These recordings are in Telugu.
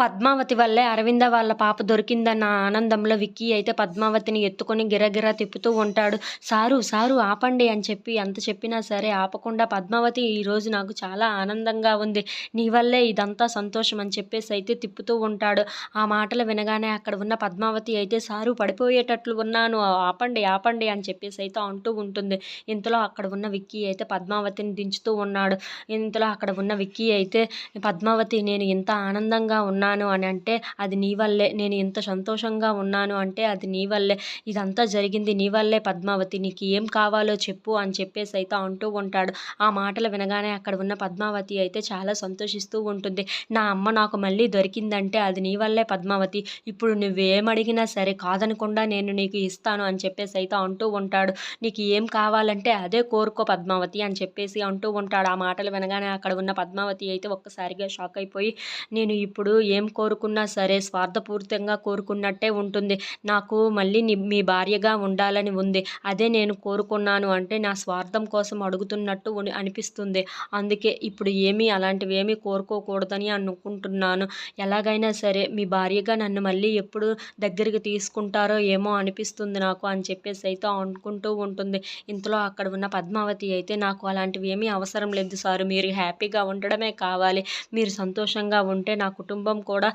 పద్మావతి వల్లే అరవింద వాళ్ళ పాప దొరికిందన్న ఆనందంలో విక్కీ అయితే పద్మావతిని ఎత్తుకొని గిరగిరా తిప్పుతూ ఉంటాడు. సారు సారు ఆపండి అని చెప్పి ఎంత చెప్పినా సరే ఆపకుండా పద్మావతి ఈరోజు నాకు చాలా ఆనందంగా ఉంది. నీ వల్లే ఇదంతా సంతోషం అని చెప్పేసి అయితే తిప్పుతూ ఉంటాడు. ఆ మాటలు వినగానే అక్కడ ఉన్న పద్మావతి అయితే సారు పడిపోయేటట్లు ఉన్నాను. ఆపండి ఆపండి అని చెప్పేసి అయితే అంటూ ఉంటుంది. ఇంతలో అక్కడ ఉన్న విక్కీ అయితే పద్మావతిని దించుతూ ఉన్నాడు. ఇంతలో అక్కడ ఉన్న విక్కీ అయితే పద్మావతి నేను ఇంత ఆనందంగా ఉన్నాను. ఉన్నాను అని అంటే అది నీ వల్లే. నేను ఇంత సంతోషంగా ఉన్నాను అంటే అది నీ వల్లే. ఇదంతా జరిగింది నీ వల్లే పద్మావతి. నీకు ఏం కావాలో చెప్పు అని చెప్పేసి అయితే అంటూ ఉంటాడు. ఆ మాటలు వినగానే అక్కడ ఉన్న పద్మావతి అయితే చాలా సంతోషిస్తూ ఉంటుంది. నా అమ్మ నాకు మళ్ళీ దొరికిందంటే అది నీ వల్లే పద్మావతి. ఇప్పుడు నువ్వేమడిగినా సరే కాదనకుండా నేను నీకు ఇస్తాను అని చెప్పేసి అయితే అంటూ ఉంటాడు. నీకు ఏం కావాలంటే అదే కోరుకో పద్మావతి అని చెప్పేసి అంటూ ఉంటాడు. ఆ మాటలు వినగానే అక్కడ ఉన్న పద్మావతి అయితే ఒక్కసారిగా షాక్ అయిపోయి నేను ఇప్పుడు ఏం ఏం కోరుకున్నా సరే స్వార్థపూరితంగా కోరుకున్నట్టే ఉంటుంది. నాకు మళ్ళీ మీ భార్యగా ఉండాలని ఉంది. అదే నేను కోరుకున్నాను అంటే నా స్వార్థం కోసం అడుగుతున్నట్టు అనిపిస్తుంది. అందుకే ఇప్పుడు ఏమీ అలాంటివి ఏమీ కోరుకోకూడదని అనుకుంటున్నాను. ఎలాగైనా సరే మీ భార్యగా నన్ను మళ్ళీ ఎప్పుడు దగ్గరికి తీసుకుంటారో ఏమో అనిపిస్తుంది నాకు అని చెప్పేసి అయితే అనుకుంటూ ఉంటుంది. ఇంతలో అక్కడ ఉన్న పద్మావతి అయితే నాకు అలాంటివి ఏమీ అవసరం లేదు సార్. మీరు హ్యాపీగా ఉండడమే కావాలి. మీరు సంతోషంగా ఉంటే నా కుటుంబం కూడా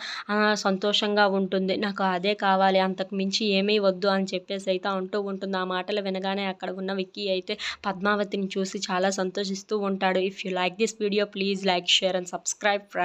సంతోషంగా ఉంటుంది. నాకు అదే కావాలి అంతకు మించి ఏమీ వద్దు అని చెప్పేసి అయితే అంటూ ఉంటుంది. ఆ మాటలు వినగానే అక్కడ ఉన్న విక్కీ అయితే పద్మావతిని చూసి చాలా సంతోషిస్తూ ఉంటాడు. If you like this video please like share and subscribe